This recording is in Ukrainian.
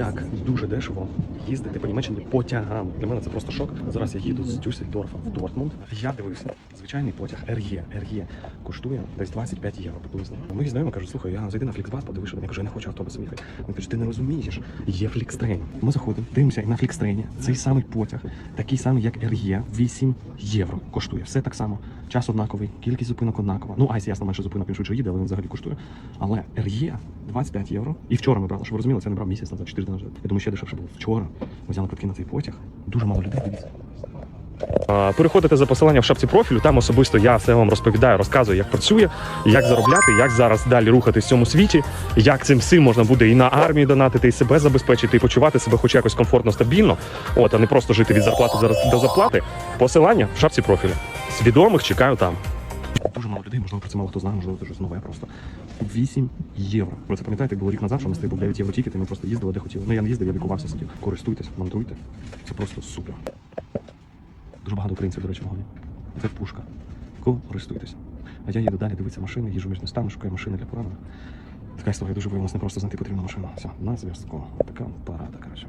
як дуже дешево їздити по Німеччині потягам. Для мене це просто шок. Зараз я їду з Дюссельдорфа в Дортмунд. Я дивився, звичайний потяг РЄ. РЄ коштує десь 25 євро приблизно. Мої знайомі кажуть, слухай, я зайди на Фліксбас, подивишся. Я кажу, я не хочу автобусом їхати. Він каже, ти не розумієш, є Флікстрейн. Ми заходимо, дивимося і на Флікстрейні. Цей самий потяг, такий самий, як РЄ, 8 євро коштує. Все так само. Час однаковий, кількість зупинок однакова. Ну, айс, ясно, менше зупинок він швидше їде, але він взагалі коштує. Але РЄ 25 євро. І вчора ми брали, щоб ви розуміли, це я не брав місяць назад, 4 дні назад. Я думаю, ще дешевше було. Вчора ми взяли квитки на цей потяг. Дуже мало людей, дивіться. Переходите за посиланням в шапці профілю. Там особисто я все вам розповідаю, розказую, як працює, як заробляти, як зараз далі рухатись в цьому світі, як цим всім можна буде і на армії донатити, і себе забезпечити, і почувати себе хоч якось комфортно, стабільно. От, а не просто жити від зарплати зараз до зарплати. Посилання в шапці профілю. Свідомих чекаю там. Дуже мало людей, можливо, про це мало хто знає, можливо, це щось нове просто. 8 євро. Ви це пам'ятаєте, було рік назад, що у нас був 9 євро тільки, ми просто їздили, де хотіли. Ну я не їздив, я лікувався сидів. Користуйтесь, мантруйте. Це просто супер. Дуже багато українців, до речі, вагоні. Це пушка. Користуйтесь. А я їду далі, дивитися машини, їжджу між містами, шукаю машини для поранених. Така історія дуже виявилася не просто знайти потрібну машину. Все, на зв'язку. Така парада, коротше.